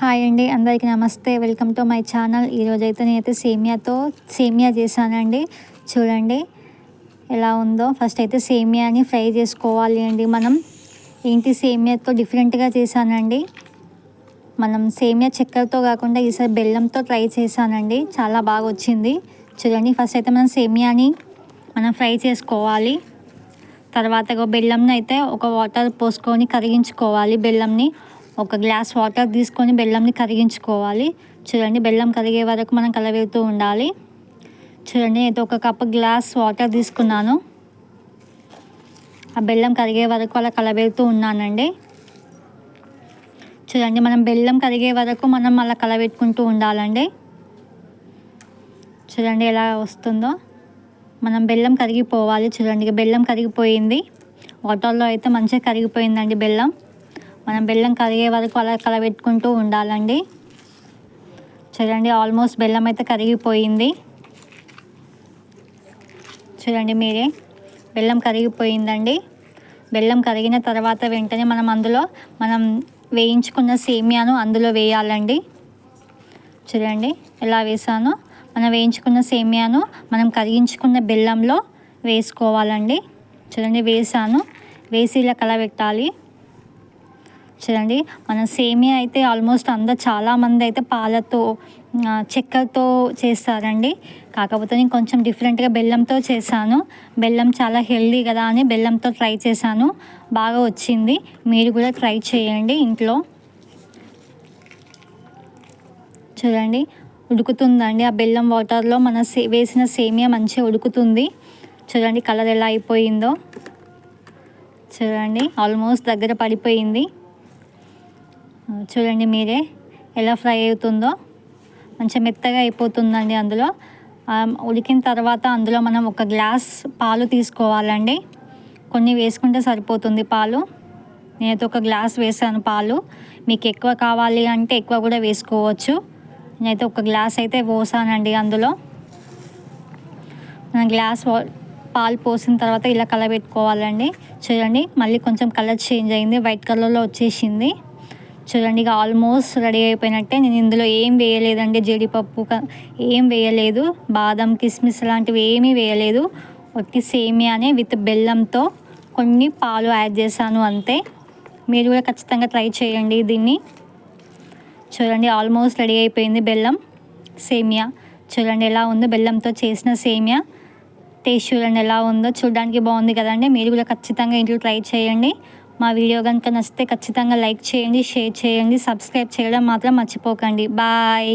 Hi అండి అందరికీ నమస్తే. వెల్కమ్ టు మై ఛానల్ ఈరోజు అయితే నేనైతే సేమియాతో సేమియా చేశానండి. చూడండి ఎలా ఉందో. ఫస్ట్ అయితే సేమియాని ఫ్రై చేసుకోవాలి అండి మనం. ఏంటి సేమియాతో డిఫరెంట్గా చేశానండి? మనం సేమియా చక్కెరతో కాకుండా ఈసారి బెల్లంతో ట్రై చేశానండి. చాలా బాగా వచ్చింది. చూడండి ఫస్ట్ అయితే మనం సేమియాని మనం ఫ్రై చేసుకోవాలి. తర్వాత బెల్లంని అయితే ఒక వాటర్ పోసుకొని కరిగించుకోవాలి బెల్లంని. ఒక గ్లాస్ వాటర్ తీసుకొని బెల్లంని కరిగించుకోవాలి. చూడండి బెల్లం కరిగే వరకు మనం కలవేస్తూ ఉండాలి. చూడండి అయితే ఒక కప్పు గ్లాస్ వాటర్ తీసుకున్నాను. ఆ బెల్లం కరిగే వరకు అలా కలబెడుతూ ఉన్నానండి. చూడండి మనం బెల్లం కరిగే వరకు మనం అలా కలబెట్టుకుంటూ ఉండాలండి. చూడండి ఎలా వస్తుందో. మనం బెల్లం కరిగిపోవాలి. చూడండి బెల్లం కరిగిపోయింది. వాటర్లో అయితే మంచిగా కరిగిపోయిందండి బెల్లం. మనం బెల్లం కరిగే వరకు అలా కలబెట్టుకుంటూ ఉండాలండి. చూడండి ఆల్మోస్ట్ బెల్లం అయితే కరిగిపోయింది. చూడండి మీరే బెల్లం కరిగిపోయిందండి. బెల్లం కరిగిన తర్వాత వెంటనే మనం అందులో మనం వేయించుకున్న సేమియాను అందులో వేయాలండి. చూడండి ఎలా వేసాను. మనం వేయించుకున్న సేమియాను మనం కరిగించుకున్న బెల్లంలో వేసుకోవాలండి. చూడండి వేసాను. వేసి ఇలా కలబెట్టాలి. చూడండి మన సేమియా అయితే ఆల్మోస్ట్ అందరు చాలామంది అయితే పాలతో చెక్కతో చేస్తారండి. కాకపోతే నేను కొంచెం డిఫరెంట్గా బెల్లంతో చేశాను. బెల్లం చాలా హెల్దీ కదా అని బెల్లంతో ట్రై చేశాను. బాగా వచ్చింది. మీరు కూడా ట్రై చేయండి ఇంట్లో. చూడండి ఉడుకుతుందండి. ఆ బెల్లం వాటర్లో మన సే వేసిన సేమియా మంచిగా ఉడుకుతుంది. చూడండి కలర్ ఎలా అయిపోయిందో. చూడండి ఆల్మోస్ట్ దగ్గర పడిపోయింది. చూడండి మీరే ఎలా ఫ్రై అవుతుందో. మంచిగా మెత్తగా అయిపోతుందండి అందులో. ఉడికిన తర్వాత అందులో మనం ఒక గ్లాస్ పాలు తీసుకోవాలండి. కొన్ని వేసుకుంటే సరిపోతుంది పాలు. నేనైతే ఒక గ్లాస్ వేసాను పాలు. మీకు ఎక్కువ కావాలి అంటే ఎక్కువ కూడా వేసుకోవచ్చు. నేనైతే ఒక గ్లాస్ అయితే పోసానండి అందులో. మన గ్లాస్ పాలు పోసిన తర్వాత ఇలా కలబెట్టుకోవాలండి. చూడండి మళ్ళీ కొంచెం కలర్ చేంజ్ అయింది. వైట్ కలర్లో వచ్చేసింది. చూడండి ఇక ఆల్మోస్ట్ రెడీ అయిపోయినట్టే. నేను ఇందులో ఏం వేయలేదండి జీడిపప్పు ఏం వేయలేదు. బాదం కిస్మిస్ లాంటివి ఏమీ వేయలేదు. ఒట్టి సేమియానే విత్ బెల్లంతో కొన్ని పాలు యాడ్ చేశాను అంతే. మీరు కూడా ఖచ్చితంగా ట్రై చేయండి దీన్ని. చూడండి ఆల్మోస్ట్ రెడీ అయిపోయింది బెల్లం సేమియా. చూడండి ఎలా ఉందో బెల్లంతో చేసిన సేమియా. టేస్ట్ చూడండి ఎలా ఉందో. చూడడానికి బాగుంది కదండి. మీరు కూడా ఖచ్చితంగా ఇంట్లో ట్రై చేయండి. మా వీడియో కనుక నచ్చితే ఖచ్చితంగా లైక్ చేయండి షేర్ చేయండి సబ్స్క్రైబ్ చేయడం మాత్రం మర్చిపోకండి. బాయ్.